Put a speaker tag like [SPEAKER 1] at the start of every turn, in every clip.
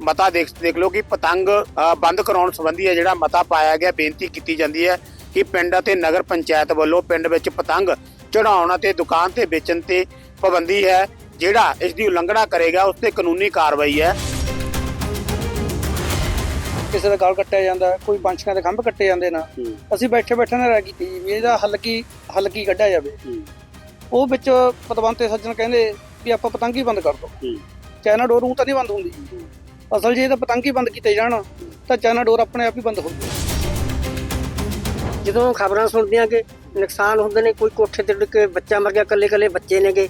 [SPEAKER 1] ਮਤਾ ਦੇਖ ਦੇਖ ਲਓ ਕਿ ਪਤੰਗ ਬੰਦ ਕਰਾਉਣ ਸੰਬੰਧੀ ਹੈ ਜਿਹੜਾ ਮਤਾ ਪਾਇਆ ਗਿਆ ਬੇਨਤੀ ਕੀਤੀ ਜਾਂਦੀ ਹੈ ਕਿ ਪਿੰਡ ਅਤੇ ਨਗਰ ਪੰਚਾਇਤ ਵੱਲੋਂ ਪਿੰਡ ਵਿੱਚ ਪਤੰਗ ਚੜਾਉਣ ਅਤੇ ਦੁਕਾਨ ਤੇ ਵੇਚਣ ਤੇ ਪਾਬੰਦੀ ਹੈ ਜਿਹੜਾ ਇਸ ਦੀ ਉਲੰਘਣਾ ਕਰੇਗਾ ਉਸ ਤੇ ਕਾਨੂੰਨੀ ਕਾਰਵਾਈ ਹੈ।
[SPEAKER 2] ਕਿਸੇ ਦਾ ਗਲ ਕੱਟਿਆ ਜਾਂਦਾ ਕੋਈ ਪੰਛੀਆਂ ਦੇ ਖੰਭ ਕੱਟੇ ਜਾਂਦੇ ਨਾ ਅਸੀਂ ਬੈਠੇ ਬੈਠੇ ਨਾ ਰਹਿ ਕੀਤੀ ਵੀ ਇਹਦਾ ਹੱਲ ਕੀ ਹੱਲ ਕੀ ਕੱਢਿਆ ਜਾਵੇ। ਉਹ ਵਿੱਚ ਪਤਵੰਤੇ ਸੱਜਣ ਕਹਿੰਦੇ ਵੀ ਆਪਾਂ ਪਤੰਗ ਹੀ ਬੰਦ ਕਰ ਦੋ। ਚਾਈਨਾ ਡੋਰ ਨੂੰ ਤਾਂ ਨਹੀਂ ਬੰਦ ਹੁੰਦੀ। ਅਸਲ ਜੇ ਇਹਦਾ ਪਤੰਗ ਹੀ ਬੰਦ ਕੀਤੇ ਜਾਣ, ਤਾਂ ਚਾਈਨਾ ਡੋਰ ਆਪਣੇ ਆਪ ਹੀ ਬੰਦ ਹੋ ਜਾਊ।
[SPEAKER 3] ਜਦੋਂ ਖਬਰਾਂ ਸੁਣਦੇ ਆ ਕਿ ਨੁਕਸਾਨ ਹੁੰਦੇ ਨੇ, ਕੋਈ ਕੋਠੇ ਤੇ ਡਿੱਗ ਕੇ ਬੱਚਾ ਮਰ ਗਿਆ ਕੱਲੇ ਕੱਲੇ ਬੱਚੇ ਨੇਗੇ,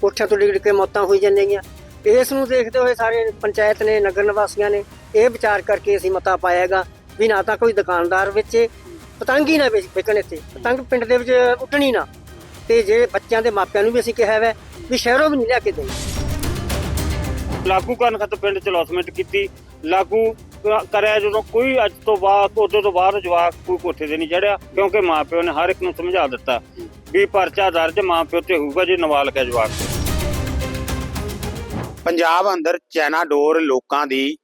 [SPEAKER 3] ਕੋਠਿਆਂ ਤੋਂ ਡਿੱਗ ਕੇ ਮੌਤਾਂ ਹੋਈ ਜਾਂਦੀਆਂ ਇਸ ਨੂੰ ਦੇਖਦੇ ਹੋਏ ਸਾਰੇ ਪੰਚਾਇਤ ਨੇ, ਨਗਰ ਨਿਵਾਸੀਆਂ ਨੇ ਇਹ ਵਿਚਾਰ ਕਰਕੇ ਅਸੀਂ ਮਤਾ ਪਾਇਆਗਾ ਵੀ ਨਾ ਤਾਂ ਕੋਈ ਦੁਕਾਨਦਾਰ ਵਿੱਚ ਪਤੰਗ ਹੀ ਨਾ ਵੇਚ- ਇੱਥੇ। ਪਤੰਗ ਪਿੰਡ ਦੇ ਵਿੱਚ ਉੱਡਣੀ ਨਾ। ਤੇ ਜੇ ਬੱਚਿਆਂ ਦੇ ਮਾਪਿਆਂ ਨੂੰ ਵੀ ਅਸੀਂ ਕਿਹਾ ਹੈ ਵੀ ਸ਼ਹਿਰੋਂ ਵੀ ਨਹੀਂ ਲਿਆ ਕੇ ਦੇਣੀ।
[SPEAKER 4] ਲਾਗੂ ਕਰਨ ਖਾਤਰ ਪਿੰਡ ਚ ਲੌਸਮੈਂਟ ਕੀਤੀ, ਲਾਗੂ ਕਰਿਆ ਜਦੋਂ ਕੋਈ ਅੱਜ ਤੋਂ ਬਾਅਦ, ਉਦੋਂ ਤੋਂ ਬਾਅਦ ਜਵਾਕ ਕੋਈ ਕੋਠੇ ਤੇ ਨਹੀਂ ਚੜਿਆ ਕਿਉਂਕਿ ਮਾਪਿਓ ਨੇ ਹਰ ਇੱਕ ਨੂੰ ਸਮਝਾ ਦਿੱਤਾ ਵੀ ਪਰਚਾ ਦਰਜ ਮਾਪਿਓ ਤੇ ਹੋਊਗਾ ਜੇ ਨਾਬਾਲਗ ਹੈ ਜਵਾਕ
[SPEAKER 1] ਪੰਜਾਬ ਅੰਦਰ ਚਾਈਨਾ ਡੋਰ ਲੋਕਾਂ ਦੀ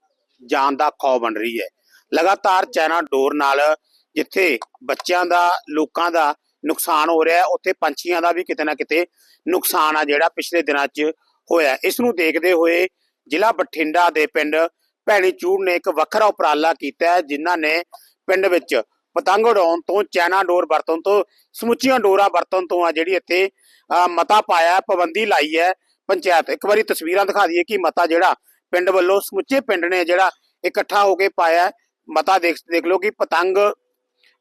[SPEAKER 1] ਜਾਨ ਦਾ ਖੌਫ ਬਣ ਰਹੀ ਹੈ ਲਗਾਤਾਰ ਚਾਈਨਾ ਡੋਰ ਨਾਲ ਜਿੱਥੇ ਬੱਚਿਆਂ ਦਾ, ਲੋਕਾਂ ਦਾ ਨੁਕਸਾਨ ਹੋ ਰਿਹਾ, ਉੱਥੇ ਪੰਛੀਆਂ ਦਾ ਵੀ ਕਿਤੇ ਨਾ ਕਿਤੇ ਨੁਕਸਾਨ ਆ ਜਿਹੜਾ ਪਿਛਲੇ ਦਿਨਾਂ 'ਚ ਹੋਇਆ ਹੈ। ਇਸ ਨੂੰ ਦੇਖਦੇ ਹੋਏ ਜ਼ਿਲ੍ਹਾ ਬਠਿੰਡਾ ਦੇ ਪਿੰਡ ਭੈਣੀ ਚੂੜ ਨੇ ਇੱਕ ਵੱਖਰਾ ਉਪਰਾਲਾ ਕੀਤਾ ਹੈ, ਜਿਨ੍ਹਾਂ ਨੇ ਪਿੰਡ ਵਿੱਚ ਪਤੰਗ ਉਡਾਉਣ ਤੋਂ ਚਾਈਨਾ ਡੋਰ ਵਰਤਣ ਤੋਂ, ਸਮੁੱਚੀਆਂ ਡੋਰਾਂ ਵਰਤਣ ਤੋਂ ਆ ਜਿਹੜੀ ਇੱਥੇ ਮਤਾ ਪਾਇਆ ਪਾਬੰਦੀ ਲਾਈ ਹੈ ਪੰਚਾਇਤ। ਇੱਕ ਵਾਰੀ ਤਸਵੀਰਾਂ ਦਿਖਾ ਦਈਏ ਕਿ ਮਤਾ ਜਿਹੜਾ ਪਿੰਡ ਵੱਲੋਂ ਸਮੁੱਚੇ ਪਿੰਡ ਨੇ ਜਿਹੜਾ ਇਕੱਠਾ ਹੋ ਕੇ ਪਾਇਆ ਮਤਾ ਦੇਖ ਦੇਖ ਲਓ ਕਿ ਪਤੰਗ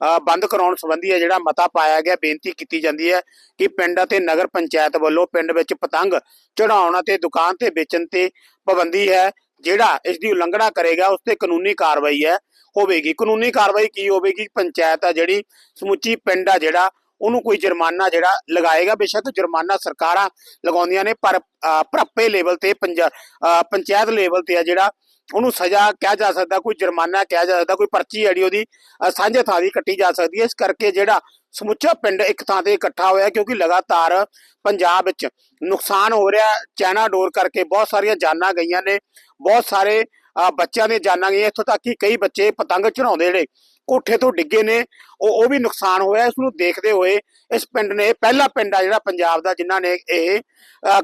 [SPEAKER 1] ਬੰਦ ਕਰਾਉਣ ਸੰਬੰਧੀ ਹੈ ਜਿਹੜਾ ਮਤਾ ਪਾਇਆ ਗਿਆ ਬੇਨਤੀ ਕੀਤੀ ਜਾਂਦੀ ਹੈ ਕਿ ਪਿੰਡ ਅਤੇ ਨਗਰ ਪੰਚਾਇਤ ਵੱਲੋਂ ਪਿੰਡ ਵਿੱਚ ਪਤੰਗ ਚੜਾਉਣ ਅਤੇ ਦੁਕਾਨ ਤੇ ਵੇਚਣ ਤੇ ਪਾਬੰਦੀ ਹੈ ਜਿਹੜਾ ਇਸ ਦੀ ਉਲੰਘਣਾ ਕਰੇਗਾ ਉਸ ਤੇ ਕਾਨੂੰਨੀ ਕਾਰਵਾਈ ਹੈ ਹੋਵੇਗੀ। ਕਾਨੂੰਨੀ ਕਾਰਵਾਈ ਕੀ ਹੋਵੇਗੀ? ਪੰਚਾਇਤ ਆ ਜਿਹੜੀ ਸਮੁੱਚੀ ਪਿੰਡ ਆ ਜਿਹੜਾ ਉਹਨੂੰ ਕੋਈ ਜੁਰਮਾਨਾ ਜਿਹੜਾ ਲਗਾਏਗਾ ਬੇਸ਼ੱਕ ਜੁਰਮਾਨਾ ਸਰਕਾਰਾਂ ਲਗਾਉਂਦੀਆਂ ਨੇ ਪਰ ਅ, ਭਰਪੇ ਲੈਵਲ ਤੇ ਪੰਜਾ- ਅ, ਪੰਚਾਇਤ ਲੈਵਲ ਤੇ ਆ ਜਿਹੜਾ ਉਹਨੂੰ ਸਜ਼ਾ ਕਿਹਾ ਜਾ ਸਕਦਾ ਕੋਈ ਜੁਰਮਾਨਾ ਕਿਹਾ ਜਾ ਸਕਦਾ ਕੋਈ ਪਰਚੀ ਜਿਹੜੀ ਉਹਦੀ ਸਾਂਝੇ ਥਾਂ ਦੀ ਕੱਟੀ ਜਾ ਸਕਦੀ ਹੈ। ਇਸ ਕਰਕੇ ਜਿਹੜਾ ਸਮੁੱਚਾ ਪਿੰਡ ਇੱਕ ਥਾਂ ਤੇ ਇਕੱਠਾ ਹੋਇਆ ਕਿਉਂਕਿ ਲਗਾਤਾਰ ਪੰਜਾਬ ਵਿੱਚ ਨੁਕਸਾਨ ਹੋ ਰਿਹਾ ਚੈਨਾ ਡੋਰ ਕਰਕੇ ਬਹੁਤ ਸਾਰੀਆਂ ਜਾਨਾਂ ਗਈਆਂ ਨੇ ਬਹੁਤ ਸਾਰੇ ਅ, ਬੱਚਿਆਂ ਦੀਆਂ ਜਾਨਾਂ ਗਈਆਂ। ਇੱਥੋਂ ਤੱਕ ਕਿ ਕਈ ਬੱਚੇ ਪਤੰਗ ਚੜਾਉਂਦੇ ਜਿਹੜੇ ਕੋਠੇ ਤੋਂ ਡਿੱਗੇ ਨੇ, ਉਹ ਉਹ ਵੀ ਨੁਕਸਾਨ ਹੋਇਆ। ਇਸ ਨੂੰ ਦੇਖਦੇ ਹੋਏ ਇਸ ਪਿੰਡ ਨੇ, ਪਹਿਲਾ ਪਿੰਡ ਆ ਜਿਹੜਾ ਪੰਜਾਬ ਦਾ, ਜਿਨ੍ਹਾਂ ਨੇ ਇਹ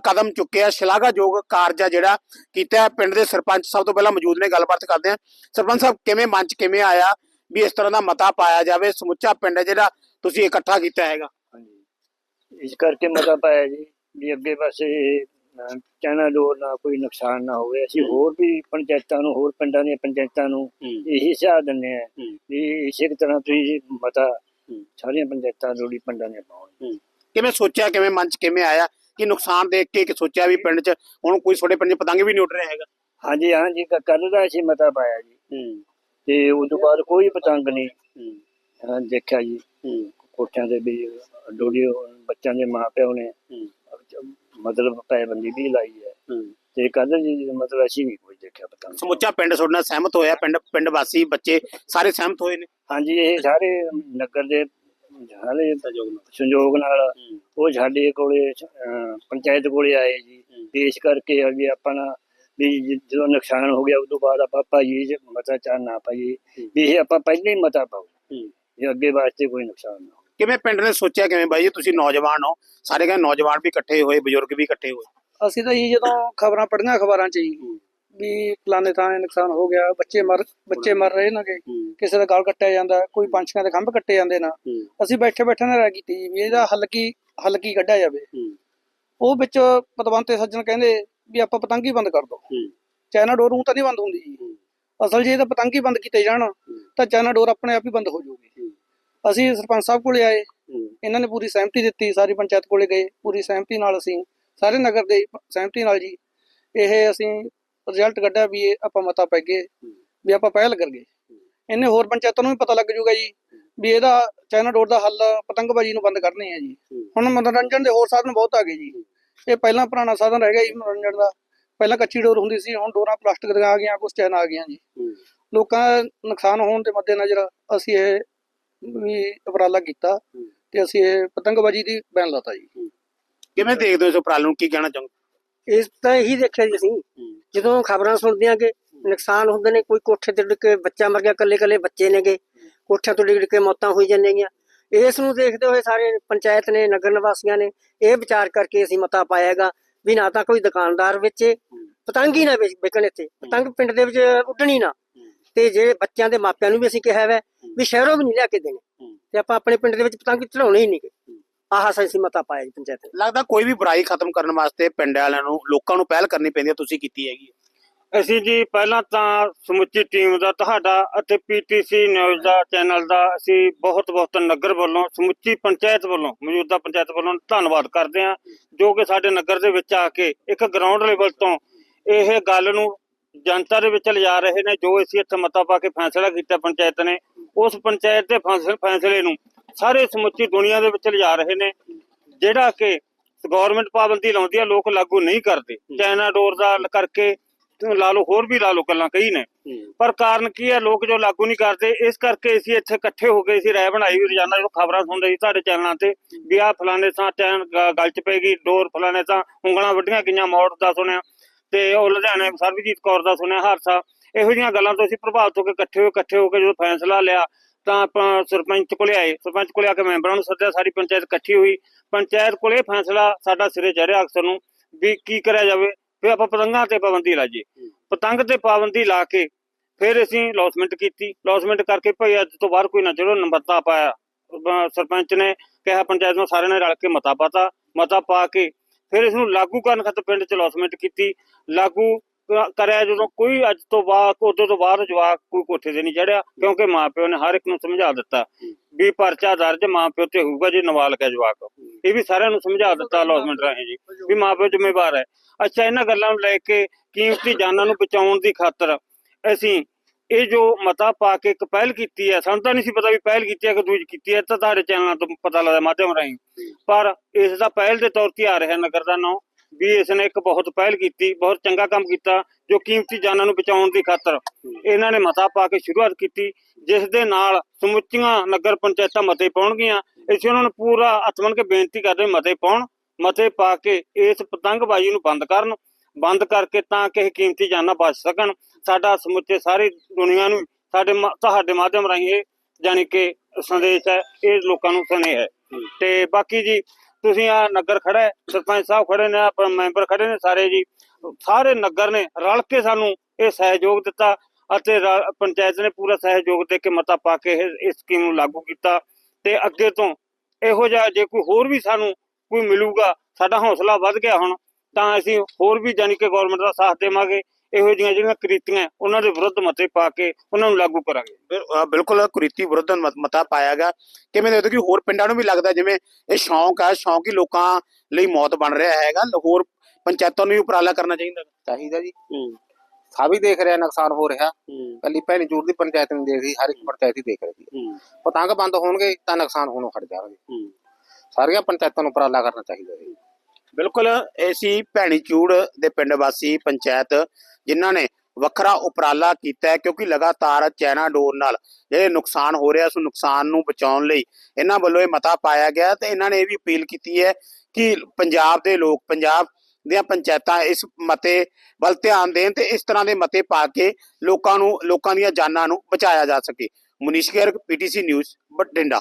[SPEAKER 1] ਕਦਮ ਚੁੱਕਿਆ। ਸ਼ਲਾਘਾਯੋਗ ਕਾਰਜ ਆ ਜਿਹੜਾ ਕੀਤਾ ਪਿੰਡ ਦੇ ਸਰਪੰਚ ਸਭ ਤੋਂ ਪਹਿਲਾਂ ਮੌਜੂਦ ਨੇ, ਗੱਲਬਾਤ ਕਰਦੇ ਆ ਸਰਪੰਚ ਸਾਹਿਬ, ਕਿਵੇਂ ਮੰਚ ਕਿਵੇਂ ਆਇਆ ਵੀ ਇਸ ਤਰ੍ਹਾਂ ਦਾ ਮਤਾ ਪਾਇਆ ਜਾਵੇ? ਸਮੁੱਚਾ ਪਿੰਡ ਹੈ ਜਿਹੜਾ, ਤੁਸੀਂ ਇਕੱਠਾ ਕੀਤਾ ਹੈਗਾ।
[SPEAKER 5] ਇਸ ਕਰਕੇ ਮਤਾ ਪਾਇਆ ਜੀ, ਵੀ ਅੱਗੇ ਪਾਸੇ ਚਾਈਨਾ ਡੋਰ ਨਾਲ ਕੋਈ ਨੁਕਸਾਨ ਨਾ ਹੋਵੇ ਅਸੀਂ ਹੋਰ ਵੀ ਪੰਚਾਇਤਾਂ ਨੂੰ ਹੋਰ ਪਿੰਡਾਂ ਦੀਆਂ ਪੰਚਾਇਤਾਂ ਨੂੰ ਇਹੀ ਸੁਝਾਅ ਦਿੰਦੇ ਆ
[SPEAKER 1] ਹੂੰ।
[SPEAKER 5] ਵੀ ਇਸੇ ਤਰ੍ਹਾਂ ਤੁਸੀਂ ਮਤਾ
[SPEAKER 1] ਹੂੰ।
[SPEAKER 5] ਸਾਰੀਆਂ ਪੰਚਾਇਤਾਂ ਲੋੜੀ ਪਿੰਡਾਂ ਦੀਆਂ ਪਾਉਣ
[SPEAKER 1] ਕਿਵੇਂ ਸੋਚਿਆ ਕਿਵੇਂ ਮਨ ਚ ਕਿਵੇਂ ਆਇਆ ਕਿ ਨੁਕਸਾਨ ਦੇਖ ਕੇ ਕਿ ਸੋਚਿਆ ਵੀ ਪਿੰਡ ਚ ਹੁਣ ਕੋਈ ਛੋਟੇ ਪਿੰਡ ਚ ਪਤੰਗ ਵੀ ਨਹੀਂ ਉੱਡ ਰਿਹਾ ਹੈਗਾ?
[SPEAKER 5] ਹਾਂਜੀ ਹਾਂਜੀ ਕੱਲ ਦਾ ਅਸੀਂ ਮਤਾ ਪਾਇਆ ਜੀ। ਤੇ ਉਸ ਤੋਂ ਬਾਅਦ ਕੋਈ ਪਤੰਗ ਨਹੀਂ। ਅਹ, ਦੇਖਿਆ ਜੀ। ਕੋਠਿਆਂ ਦੇ ਵੀ ਡੋਲੀ ਬੱਚਿਆਂ ਦੇ ਮਾਪਿਆਂ ਨੇ। ਮਤਲਬ ਪਾਬੰਦੀ ਵੀ ਲਾਈ ਹੈ। ਤੇ ਕੱਲ ਜੀ ਮਤਲਬ ਅਸੀਂ ਨਹੀਂ ਕੋਈ ਦੇਖਿਆ ਪਤੰਗ
[SPEAKER 1] ਸਮੁੱਚਾ ਪਿੰਡ ਤੁਹਾਡੇ ਨਾਲ ਸਹਿਮਤ ਹੋਇਆ ਪਿੰਡ ਪਿੰਡ ਵਾਸੀ ਬੱਚੇ ਸਾਰੇ ਸਹਿਮਤ ਹੋਏ ਨੇ?
[SPEAKER 5] ਹਾਂਜੀ ਇਹ ਸਾਰੇ ਨਗਰ ਦੇ ਸਾਰੇ ਸੰਯੋਗ ਨਾਲ ਉਹ ਸਾਡੇ ਕੋਲੇ ਪੰਚਾਇਤ ਕੋਲੇ ਆਏ ਜੀ। ਪੇਸ਼ ਕਰਕੇ ਅੱਗੇ ਆਪਣਾ ਵੀ ਜਦੋਂ ਨੁਕਸਾਨ ਹੋ ਗਿਆ ਉਸ ਤੋਂ ਬਾਅਦ ਆਪਾਂ ਭਾਈ ਜੀ ਮਤਾ ਚਾਹ ਨਾ ਪਾਈਏ ਵੀ ਇਹ ਆਪਾਂ ਪਹਿਲਾਂ ਹੀ ਮਤਾ ਪਾਓ। ਇਹ ਅੱਗੇ ਵਾਸਤੇ ਕੋਈ ਨੁਕਸਾਨ ਨਾ
[SPEAKER 1] ਕਿਵੇਂ ਪਿੰਡ ਨੇ ਸੋਚਿਆ ਕਿਵੇਂ ਬਾਈ ਜੀ? ਤੁਸੀਂ ਨੌਜਵਾਨ ਹੋ। ਸਾਰੇ ਕਹਿੰਦੇ ਨੌਜਵਾਨ ਵੀ ਇਕੱਠੇ ਹੋਏ ਬਜ਼ੁਰਗ ਵੀ ਇਕੱਠੇ ਹੋਏ।
[SPEAKER 2] ਅਸੀਂ ਤਾਂ ਜੀ ਜਦੋਂ ਖਬਰਾਂ ਪੜ੍ਹੀਆਂ ਅਖਬਾਰਾਂ 'ਚ ਜੀ ਵੀ ਫਲਾਣੇ ਥਾਂ ਨੁਕਸਾਨ ਹੋ ਗਿਆ ਬੱਚੇ ਮਰ ਬੱਚੇ ਮਰ ਰਹੇ ਨੇਗੇ ਕਿਸੇ ਦਾ ਗਲ ਕੱਟਿਆ ਜਾਂਦਾ ਕੋਈ ਪੰਛੀਆਂ ਦੇ ਖੰਭ ਕੱਟੇ ਜਾਂਦੇ ਨਾ। ਅਸੀਂ ਬੈਠੇ ਬੈਠੇ ਨਾ ਰਹਿ ਕੀਤੀ ਵੀ ਇਹਦਾ ਹੱਲ ਕੀ ਹੱਲ ਕੀ ਕੱਢਿਆ ਜਾਵੇ। ਉਹ ਵਿੱਚ ਪਤਵੰਤੇ ਸੱਜਣ ਕਹਿੰਦੇ ਵੀ ਆਪਾਂ ਪਤੰਗ ਹੀ ਬੰਦ ਕਰ ਦੋ। ਚਾਈਨਾ ਡੋਰ ਨੂੰ ਤਾਂ ਨਹੀਂ ਬੰਦ ਹੁੰਦੀ ਜੀ। ਅਸਲ ਜੇ ਇਹਦਾ ਪਤੰਗ ਹੀ ਬੰਦ ਕੀਤੇ ਜਾਣ ਤਾਂ ਚਾਈਨਾ ਡੋਰ ਆਪਣੇ ਆਪ ਹੀ ਬੰਦ ਹੋ ਜਾਊਗੀ। ਅਸੀਂ ਸਰਪੰਚ ਸਾਹਿਬ ਕੋਲੇ ਆਏ। ਇਹਨਾਂ ਨੇ ਪੂਰੀ ਸਹਿਮਤੀ ਦਿੱਤੀ ਸਾਰੀ ਪੰਚਾਇਤ ਕੋਲੇ ਗਏ। ਪੂਰੀ ਸਹਿਮਤੀ ਨਾਲ ਅਸੀਂ ਸਾਰੇ ਨਗਰ ਦੇ ਸਹਿਮਤੀ ਨਾਲ ਜੀ ਇਹ ਅਸੀਂ ਰਿਜ਼ਲਟ ਕੱਢਿਆ ਵੀ ਇਹ ਆਪਾਂ ਮਤਾ ਪੈ ਗਏ ਵੀ ਆਪਾਂ ਪਹਿਲ ਕਰਗੇ ਇਹਨੇ ਹੋਰ ਪੰਚਾਇਤਾਂ ਨੂੰ ਵੀ ਪਤਾ ਲੱਗ ਜਾਊਗਾ ਜੀ ਵੀ ਇਹਦਾ ਚਾਈਨਾ ਡੋਰ ਦਾ ਹੱਲ ਪਤੰਗਬਾਜ਼ੀ ਨੂੰ ਬੰਦ ਕਰਨੀ ਹੈ ਜੀ। ਹੁਣ ਮਨੋਰੰਜਨ ਦੇ ਹੋਰ ਸਾਧਨ ਬਹੁਤ ਆ ਗਏ ਜੀ। ਇਹ ਪਹਿਲਾਂ ਪੁਰਾਣਾ ਸਾਧਨ ਰਹਿ ਗਿਆ ਜੀ ਮਨੋਰੰਜਨ ਦਾ। ਪਹਿਲਾਂ ਕੱਚੀ ਡੋਰ ਹੁੰਦੀ ਸੀ ਹੁਣ ਡੋਰਾਂ ਪਲਾਸਟਿਕ ਦੀਆਂ ਆ ਗਈਆਂ ਕੁਝ ਚਾਈਨਾ ਆ ਗਈਆਂ ਜੀ। ਲੋਕਾਂ ਨੁਕਸਾਨ ਹੋਣ ਦੇ ਮੱਦੇਨਜ਼ਰ ਅਸੀਂ ਇਹ ਵੀ ਉਪਰਾਲਾ ਕੀਤਾ ਤੇ ਅਸੀਂ ਇਹ ਪਤੰਗਬਾਜ਼ੀ ਦੀ ਬੈਨ ਲਾਤਾ ਜੀ।
[SPEAKER 1] ਕਿਵੇਂ ਦੇਖਦੇ ਹੋ ਇਸ ਉਪਰਾਲੇ ਨੂੰ? ਕੀ ਕਹਿਣਾ ਚਾਹੁੰਦੇ
[SPEAKER 3] ਇਸ ਤਾਂ ਇਹੀ ਦੇਖਿਆ ਜੀ ਅਸੀਂ। ਜਦੋਂ ਖਬਰਾਂ ਸੁਣਦੇ ਆ ਕਿ ਨੁਕਸਾਨ ਹੁੰਦੇ ਨੇ ਕੋਈ ਕੋਠੇ ਤੇ ਡਿੱਗ ਕੇ ਬੱਚਾ ਮਰ ਗਿਆ ਕੱਲੇ ਕੱਲੇ ਬੱਚੇ ਨੇਗੇ। ਕੋਠਿਆਂ ਤੋਂ ਡਿੱਗ ਕੇ ਮੌਤਾਂ ਹੋਈ ਜਾਂਦੀਆਂ ਇਸ ਨੂੰ ਦੇਖਦੇ ਹੋਏ ਸਾਰੇ ਪੰਚਾਇਤ ਨੇ ਨਗਰ ਨਿਵਾਸੀਆਂ ਨੇ ਇਹ ਵਿਚਾਰ ਕਰਕੇ ਅਸੀਂ ਮਤਾ ਪਾਇਆਗਾ ਵੀ ਨਾ ਤਾਂ ਕੋਈ ਦੁਕਾਨਦਾਰ ਵੇਚੇ ਪਤੰਗ ਹੀ ਨਾ ਵੇਚ- ਵਿਕਣ ਇੱਥੇ। ਪਤੰਗ ਪਿੰਡ ਦੇ ਵਿੱਚ ਉੱਡਣੀ ਨਾ। ਤੇ ਜਿਹੜੇ ਬੱਚਿਆਂ ਦੇ ਮਾਪਿਆਂ ਨੂੰ ਵੀ ਅਸੀਂ ਕਿਹਾ ਹੈ ਵੀ ਸ਼ਹਿਰੋਂ ਵੀ ਨਹੀਂ ਲਿਆ ਕੇ ਦੇਣੇ। ਤੇ ਆਪਾਂ ਆਪਣੇ ਪਿੰਡ ਦੇ ਵਿੱਚ ਪਤੰਗ ਚੜਾਉਣੇ ਹੀ ਨਹੀਂ ਆਹ ਅਸੀਂ ਮਤਾ ਪਾਇਆ ਜੀ ਪੰਚਾਇਤ ਨੇ।
[SPEAKER 1] ਲੱਗਦਾ ਕੋਈ ਵੀ ਬੁਰਾਈ ਖਤਮ ਕਰਨ ਵਾਸਤੇ ਪਿੰਡ ਵਾਲਿਆਂ ਨੂੰ ਲੋਕਾਂ ਨੂੰ ਪਹਿਲ ਕਰਨੀ ਪੈਂਦੀ ਹੈ ਤੁਸੀਂ ਕੀਤੀ ਹੈਗੀ।
[SPEAKER 4] ਅਸੀਂ ਜੀ ਪਹਿਲਾਂ ਤਾਂ ਸਮੁੱਚੀ ਟੀਮ ਦਾ ਤੁਹਾਡਾ ਅਤੇ ਪੀਟੀਸੀ ਨਿਊਜ਼ ਦਾ ਚੈਨਲ ਦਾ ਅਸੀਂ ਬਹੁਤ ਬਹੁਤ ਨਗਰ ਵੱਲੋਂ ਸਮੁੱਚੀ ਪੰਚਾਇਤ ਵੱਲੋਂ ਮੌਜੂਦਾ ਪੰਚਾਇਤ ਵੱਲੋਂ ਧੰਨਵਾਦ ਕਰਦੇ ਹਾਂ ਜੋ ਕਿ ਸਾਡੇ ਨਗਰ ਦੇ ਵਿੱਚ ਆ ਕੇ ਇੱਕ ਗਰਾਊਂਡ ਲੈਵਲ ਤੋਂ ਇਹ ਗੱਲ ਨੂੰ ਜਨਤਾ ਦੇ ਵਿੱਚ ਲਿਜਾ ਰਹੇ ਨੇ ਜੋ ਅਸੀਂ ਇੱਥੇ ਮਤਾ ਪਾ ਕੇ ਫੈਸਲਾ ਕੀਤਾ ਪੰਚਾਇਤ ਨੇ ਉਸ ਪੰਚਾਇਤ ਦੇ ਫੈਸਲੇ ਫੈਸਲੇ ਨੂੰ ਸਾਰੇ ਸਮੁੱਚੀ ਦੁਨੀਆ ਦੇ ਵਿੱਚ ਲਿਜਾ ਰਹੇ ਨੇ ਜਿਹੜਾ ਕਿ ਗਵਰਨਮੈਂਟ ਪਾਬੰਦੀ ਲਾਉਂਦੀ ਆ ਲੋਕ ਲਾਗੂ ਨਹੀਂ ਕਰਦੇ। ਚਾਈਨਾ ਡੋਰ ਦਾ ਕਰਕੇ ਲਾ ਲਓ ਹੋਰ ਵੀ ਲਾ ਲਓ ਗੱਲਾਂ ਕਈ ਨੇ। ਪਰ ਕਾਰਨ ਕੀ ਹੈ ਲੋਕ ਜੋ ਲਾਗੂ ਨਹੀਂ ਕਰਦੇ ਇਸ ਕਰਕੇ ਅਸੀਂ ਇੱਥੇ ਇਕੱਠੇ ਹੋ ਗਏ ਸੀ ਰਾਏ ਬਣਾਈ ਵੀ ਰੋਜ਼ਾਨਾ ਜਦੋਂ ਖਬਰਾਂ ਸੁਣਦੇ ਸੀ ਤੁਹਾਡੇ ਚੈਨਲਾਂ ਤੇ ਵੀ ਆਹ ਫਲਾਣੇ ਥਾਂ ਚੈਨ ਗਲ ਚ ਪੈਗੀ ਡੋਰ ਫਲਾਣੇ ਥਾਂ ਉਂਗਲਾਂ ਵੱਡੀਆਂ ਗਈਆਂ ਮੌਤ ਦਾ ਸੁਣਿਆ। ਤੇ ਉਹ ਲੁਧਿਆਣੇ ਸਰਬਜੀਤ ਕੌਰ ਦਾ ਸੁਣਿਆ ਹਾਦਸਾ। ਇਹੋ ਜਿਹੀਆਂ ਗੱਲਾਂ ਤੋਂ ਅਸੀਂ ਪ੍ਰਭਾਵਿਤ ਹੋ ਕੇ ਇਕੱਠੇ ਹੋਏ ਇਕੱਠੇ ਹੋ ਕੇ ਜਦੋਂ ਫੈਸਲਾ ਲਿਆ ਤਾਂ ਆਪਾਂ ਸਰਪੰਚ ਕੋਲੇ ਆਏ। ਸਰਪੰਚ ਕੋਲੇ ਆ ਕੇ ਮੈਂਬਰਾਂ ਨੂੰ ਸੱਦਿਆ ਸਾਰੀ ਪੰਚਾਇਤ ਇਕੱਠੀ ਹੋਈ। ਪੰਚਾਇਤ ਕੋਲੇ ਫੈਸਲਾ ਸਾਡਾ ਸਿਰੇ ਚੜਿਆ ਅਕਸਰ ਨੂੰ ਵੀ ਕੀ ਕਰਿਆ ਜਾਵੇ। ਵੀ ਆਪਾਂ ਪਤੰਗਾਂ ਤੇ ਪਾਬੰਦੀ ਲਾਈਏ ਪਤੰਗ ਤੇ ਪਾਬੰਦੀ ਲਾ ਕੇ ਫਿਰ ਅਸੀਂ ਲੌਸਮੈਂਟ ਕੀਤੀ। ਲੌਸਮੈਂਟ ਕਰਕੇ ਭਈ ਅੱਜ ਤੋਂ ਬਾਅਦ ਕੋਈ ਨਾ ਚਲੋ ਨੰਬਰਤਾ ਪਾਇਆ। ਸਰਪੰਚ ਨੇ ਕਿਹਾ ਪੰਚਾਇਤ ਨੂੰ ਸਾਰਿਆਂ ਨੇ ਰਲ ਕੇ ਮਤਾ ਪਾਤਾ। ਮਤਾ ਪਾ ਕੇ ਫਿਰ ਇਸ ਨੂੰ ਲਾਗੂ ਕਰਨ ਖਾਤਰ ਪਿੰਡ ਚ ਲੌਸਮੈਂਟ ਕੀਤੀ। ਲਾਗੂ ਕਰਿਆ ਜਦੋਂ ਕੋਈ ਅੱਜ ਤੋਂ ਬਾਅਦ, ਉਦੋਂ ਤੋਂ ਬਾਅਦ ਜਵਾਕ ਕੋਈ ਕੋਠੇ ਤੇ ਨਹੀਂ ਚੜਿਆ, ਕਿਉਂਕਿ ਮਾਪਿਓ ਨੇ ਹਰ ਇੱਕ ਨੂੰ ਸਮਝਾ ਦਿੱਤਾ ਵੀ ਪਰਚਾ ਦਰਜ ਮਾਪਿਓ ਤੇ ਹੋਊਗਾ ਜੇ ਨਵਾਲਕ ਹੈ ਜਵਾਕ। ਇਹ ਵੀ ਸਾਰਿਆਂ ਨੂੰ ਸਮਝਾ ਦਿੱਤਾ ਲੌਸਮੈਂਟ ਰਾਹੀਂ ਜੀ, ਵੀ ਮਾਪਿਓ ਜ਼ਿੰਮੇਵਾਰ ਹੈ। ਅੱਛਾ, ਇਹਨਾਂ ਗੱਲਾਂ ਨੂੰ ਲੈ ਕੇ ਕੀਮਤੀ ਜਾਨਾਂ ਨੂੰ ਬਚਾਉਣ ਦੀ ਖਾਤਰ ਅਸੀਂ ਇਹ ਜੋ ਮਤਾ ਪਾ ਕੇ ਇੱਕ ਪਹਿਲ ਕੀਤੀ ਹੈ ਸਾਨੂੰ ਤਾਂ ਨਹੀਂ ਸੀ ਪਤਾ ਵੀ ਪਹਿਲ ਕੀਤੀ ਹੈ ਕਿ ਦੂਜੀ ਕੀਤੀ ਹੈ ਤਾਂ ਤੁਹਾਡੇ ਚੈਨਲਾਂ ਤੋਂ ਪਤਾ ਲੱਗਦਾ ਮਾਧਿਅਮ ਰਾਹੀਂ। ਪਰ ਇਸ ਦਾ ਪਹਿਲ ਦੇ ਤੌਰ ਤੇ ਆ ਰਿਹਾ ਨਗਰ ਦਾ ਨਾਂ ਵੀ ਇਸ ਨੇ ਇੱਕ ਬਹੁਤ ਪਹਿਲ ਕੀਤੀ ਬਹੁਤ ਚੰਗਾ ਕੰਮ ਕੀਤਾ ਜੋ ਕੀਮਤੀ ਜਾਨਾਂ ਨੂੰ ਬਚਾਉਣ ਦੀ ਖਾਤਰ ਇਹਨਾਂ ਨੇ ਮਤਾ ਪਾ ਕੇ ਸ਼ੁਰੂਆਤ ਕੀਤੀ ਜਿਸ ਦੇ ਨਾਲ ਸਮੁੱਚੀਆਂ ਨਗਰ ਪੰਚਾਇਤਾਂ ਮਤੇ ਪਾਉਣਗੀਆਂ। ਅਸੀਂ ਉਹਨਾਂ ਨੂੰ ਪੂਰਾ ਹੱਥ ਕੇ ਬੇਨਤੀ ਕਰਦੇ ਮਤੇ ਪਾਉਣ ਮਤੇ ਪਾ ਕੇ ਇਸ ਪਤੰਗਬਾਜ਼ੀ ਨੂੰ ਬੰਦ ਕਰਨ। ਬੰਦ ਕਰਕੇ ਤਾਂ ਕਿ ਇਹ ਕੀਮਤੀ ਜਾਨਾਂ ਬਚ ਸਕਣ। ਸਾਡਾ ਸਮੁੱਚੇ ਸਾਰੀ ਦੁਨੀਆ ਨੂੰ ਸਾਡੇ ਤੁਹਾਡੇ ਮਾਧਿਅਮ ਰਾਹੀਂ ਇਹ ਜਾਣੀ ਕਿ ਸੰਦੇਸ਼ ਹੈ, ਇਹ ਲੋਕਾਂ ਨੂੰ ਸੁਣੇ ਹੈ। ਤੇ ਬਾਕੀ ਜੀ, ਤੁਸੀਂ ਆ ਨਗਰ ਖੜਾ ਸਰਪੰਚ ਸਾਹਿਬ ਖੜੇ ਨੇ, ਆਪਣਾ ਮੈਂਬਰ ਖੜੇ ਨੇ ਸਾਰੇ ਜੀ। ਸਾਰੇ ਨਗਰ ਨੇ ਰਲ ਕੇ ਸਾਨੂੰ ਇਹ ਸਹਿਯੋਗ ਦਿੱਤਾ ਅਤੇ ਪੰਚਾਇਤ ਨੇ ਪੂਰਾ ਸਹਿਯੋਗ ਦੇ ਕੇ ਮਤਾ ਪਾ ਕੇ ਇਹ, ਇਸ ਸਕੀਮ ਨੂੰ ਲਾਗੂ ਕੀਤਾ। ਤੇ ਅੱਗੇ ਤੋਂ ਇਹੋ ਜਿਹਾ ਜੇ ਕੋਈ ਹੋਰ ਵੀ ਸਾਨੂੰ ਕੋਈ ਮਿਲੂਗਾ, ਸਾਡਾ ਹੌਸਲਾ ਵੱਧ ਗਿਆ ਹੁਣ। ਤਾਂ ਅਸੀਂ ਹੋਰ ਵੀ ਜਾਣੀ ਕਿ ਗਵਰਨਮੈਂਟ ਦਾ ਸਾਥ ਦੇਵਾਂਗੇ ਇਹੋ ਜਿਹੀਆਂ ਜਿਹੜੀਆਂ ਕ੍ਰਿਤੀਆਂ ਉਹਨਾਂ ਦੇ ਵਿਰੁੱਧ ਮਤੇ ਪਾ ਕੇ ਉਹਨਾਂ ਨੂੰ ਲਾਗੂ ਕਰਾਂਗੇ।
[SPEAKER 1] ਬਿਲਕੁਲ ਕੁਰੀਤੀ ਵਿਰੁੱਧ ਮਤ- ਪਾਇਆ ਗਿਆ। ਕਿਵੇਂ ਦੇਖਦੇ ਹੋ ਕਿ ਹੋਰ ਪਿੰਡਾਂ ਨੂੰ ਵੀ ਲੱਗਦਾ ਜਿਵੇਂ ਇਹ ਸ਼ੌਂਕ ਆ ਸ਼ੌਂਕ ਹੀ ਲੋਕਾਂ ਲਈ ਮੌਤ ਬਣ ਰਿਹਾ ਹੈਗਾ ਹੋਰ ਪੰਚਾਇਤਾਂ ਨੂੰ ਵੀ ਉਪਰਾਲਾ ਕਰਨਾ ਚਾਹੀਦਾ?
[SPEAKER 6] ਚਾਹੀਦਾ ਜੀ। ਸਭ ਹੀ ਦੇਖ ਰਿਹਾ ਨੁਕਸਾਨ ਹੋ ਰਿਹਾ। ਕੱਲੀ ਭੈਣੀ ਚੂਰ ਦੀ ਪੰਚਾਇਤ ਨਹੀਂ ਦੇਖ ਰਹੀ ਹਰ ਇੱਕ ਪੰਚਾਇਤ ਹੀ ਦੇਖ ਰਹੀ ਹੈ। ਪਤੰਗ ਬੰਦ ਹੋਣਗੇ ਤਾਂ ਨੁਕਸਾਨ ਹੋਣੋਂ ਹਟ ਜਾਣਗੇ। ਸਾਰੀਆਂ ਪੰਚਾਇਤਾਂ ਨੂੰ ਉਪਰਾਲਾ ਕਰਨਾ ਚਾਹੀਦਾ ਜੀ
[SPEAKER 1] ਬਿਲਕੁਲ, ਇਹ ਸੀ ਭੈਣੀ ਚੂੜ ਦੇ ਪਿੰਡ ਵਾਸੀ ਪੰਚਾਇਤ, ਜਿਨ੍ਹਾਂ ਨੇ ਵੱਖਰਾ ਉਪਰਾਲਾ ਕੀਤਾ ਕਿਉਂਕਿ ਲਗਾਤਾਰ ਚੈਨਾ ਡੋਰ ਨਾਲ ਜਿਹੜੇ ਨੁਕਸਾਨ ਹੋ ਰਿਹਾ, ਉਸ ਨੁਕਸਾਨ ਨੂੰ ਬਚਾਉਣ ਲਈ ਇਹਨਾਂ ਵੱਲੋਂ ਇਹ ਮਤਾ ਪਾਇਆ ਗਿਆ ਤੇ ਇਹਨਾਂ ਨੇ ਇਹ ਵੀ ਅਪੀਲ ਕੀਤੀ ਹੈ ਕਿ ਪੰਜਾਬ ਦੇ ਲੋਕ, ਪੰਜਾਬ ਦੀਆਂ ਪੰਚਾਇਤਾਂ ਇਸ ਮਤੇ ਵੱਲ ਧਿਆਨ ਦੇਣ ਤੇ ਇਸ ਤਰ੍ਹਾਂ ਦੇ ਮਤੇ ਪਾ ਕੇ ਲੋਕਾਂ ਨੂੰ, ਲੋਕਾਂ ਦੀਆਂ ਜਾਨਾਂ ਨੂੰ ਬਚਾਇਆ ਜਾ ਸਕੇ। Munish Garg PTC news, Bathinda.